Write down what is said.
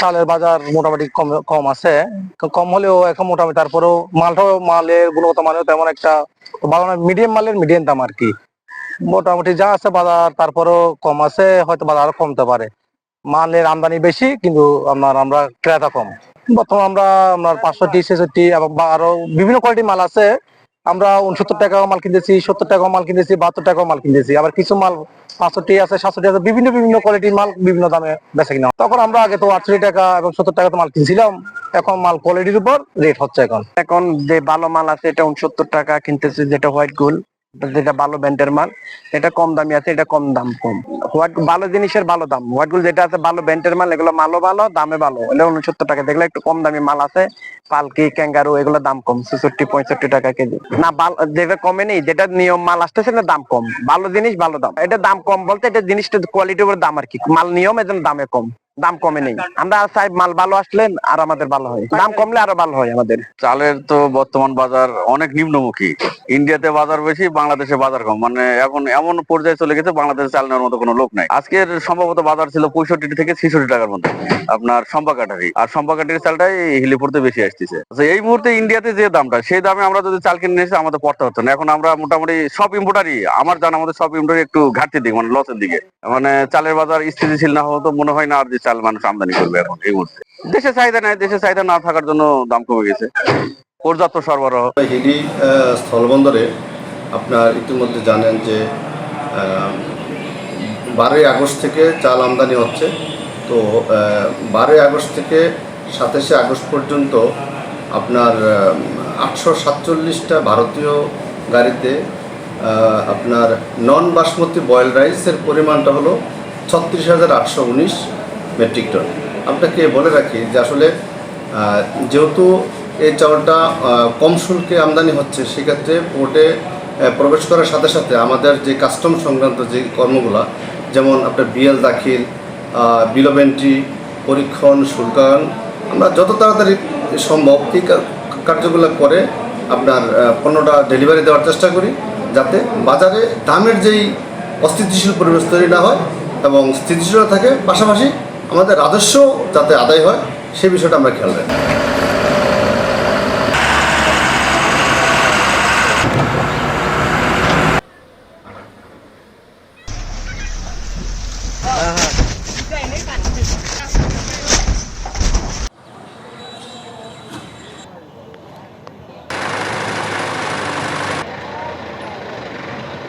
চালের বাজার মোটামুটি কম কম আছে। কম হলেও এখন মোটামুটি তারপরেও মালটাও, মালের গুণগত মানেও তেমন একটা ভালো না মিডিয়াম মালের মিডিয়াম দাম আর কি। মোটামুটি যা আছে বাজার, তারপরেও কম আছে, হয়তো বাজার আরও কমতে পারে। মালের আমদানি বেশি, কিন্তু আপনার, আমরা ক্রেতা কম। বর্তমানে আমরা, আপনার পাঁচষট্টি ছেষট্টি আরও বিভিন্ন কোয়ালিটির মাল আছে। আমরা উনসত্তর টাকাও মাল কিনতেছি, সত্তর টাকাও মাল কিনতেছি, বাহাত্তর টাকাও মাল কিনতেছি। আবার কিছু মাল পাঁচশোটি আছে সাতশোটি আছে, বিভিন্ন বিভিন্ন কোয়ালিটির মাল বিভিন্ন দামে বেচা কিনা। তখন আমরা আগে তো আটষট্টি টাকা এবং সত্তর টাকা তো মাল কিনছিলাম। এখন মাল কোয়ালিটির উপর রেট হচ্ছে এখন। এখন যে ভালো মাল আছে, এটা উনসত্তর টাকা কিনতেছে, যেটা হোয়াইট গোল যেটা ভালো ব্যান্ডের মাল। এটা কম দামি আছে, এটা কম দাম কম। হোয়াইট ভালো জিনিসের ভালো দাম। হোয়াইট গোল যেটা আছে ভালো ব্যান্ডের মাল, এগুলো মালও ভালো, দামে ভালো। এগুলো উনসত্তর টাকা। দেখলে একটু কম দামি মাল আছে। পালকি, ক্যাঙ্গারু, এগুলো দাম কম, ছেষট্টি, পঁয়ষট্টি টাকা কেজি। না যেটা কমে নেই, যেটা নিয়ম মাল আসতেছে না দাম কম। ভালো জিনিস, ভালো দাম। এটা দাম কম বলতে, এটা জিনিসটা কোয়ালিটির উপর দাম আর কি। মাল নিয়ম এর জন্য দামে কম। দাম কমে নেই। আমরা চাই মাল ভালো আসলে আর আমাদের ভালো হয়। দাম কমলে আরও ভালো হয় আমাদের। চালের তো বর্তমান বাজার অনেক নিম্নমুখী। ইন্ডিয়াতে বাজার বেশি, বাংলাদেশে বাজার কম। মানে এখন এমন পর্যায়ে চলে গেছে, বাংলাদেশে চাল নেওয়ার মতো কোনো লোক নাই। আজকের সম্ভবত বাজার ছিল পঁয়ষট্টি থেকে ছেষট্টি টাকার মধ্যে। আপনার সম্পাকাটারি আর সম্পা সম্পাকাটারি চালটাই হিলিপুরতে বেশি আসতেছে। এই মুহূর্তে ইন্ডিয়াতে যে দামটা, সেই দামে আমরা যদি চাল কিনে নিয়েছি আমাদের পড়তে হতো না। এখন আমরা মোটামুটি সব ইম্পোর্টারই আমার জানা আমাদের সব ইম্পোর্টারই একটু ঘাটতির দিকে মানে লসের দিকে। মানে চালের বাজার স্থিতিশীল না হতো মনে হয় না আর চাল মানুষ আমদানি করবে এখন এই মুহূর্তে। দেশে চাহিদা নাই দেশে চাহিদা না থাকার জন্য দাম কমে গেছে। পর্যাপ্ত সরবরাহ। হিলি স্থলবন্দরে আপনার ইতিমধ্যে জানেন যে বারোই আগস্ট থেকে চাল আমদানি হচ্ছে। তো বারোই আগস্ট থেকে সাতাশে আগস্ট পর্যন্ত আপনার আটশো সাতচল্লিশটা ভারতীয় গাড়িতে আপনার নন বাসমতি বয়েল রাইসের পরিমাণটা হলো ছত্রিশ হাজার আটশো উনিশ। মেট্রিক টন আপনাকে বলে রাখি যে আসলে যেহেতু এই চাউলটা কম শুল্কে আমদানি হচ্ছে, সেক্ষেত্রে পোর্টে প্রবেশ করার সাথে সাথে আমাদের যে কাস্টম সংক্রান্ত যে কর্মগুলা, যেমন আপনার বিএল দাখিল বিলো এন্ট্রি পরীক্ষণ, শুল্কায়ন, আমরা যত তাড়াতাড়ি সম্ভব এই কার্যগুলো করে আপনার পণ্যটা ডেলিভারি দেওয়ার চেষ্টা করি, যাতে বাজারে দামের যেই অস্থিতিশীল পরিবেশ তৈরি না হয় এবং স্থিতিশীলতা থাকে, পাশাপাশি আমাদের রাজস্ব যাতে আদায় হয় সে বিষয়টা আমরা খেয়াল রাখি।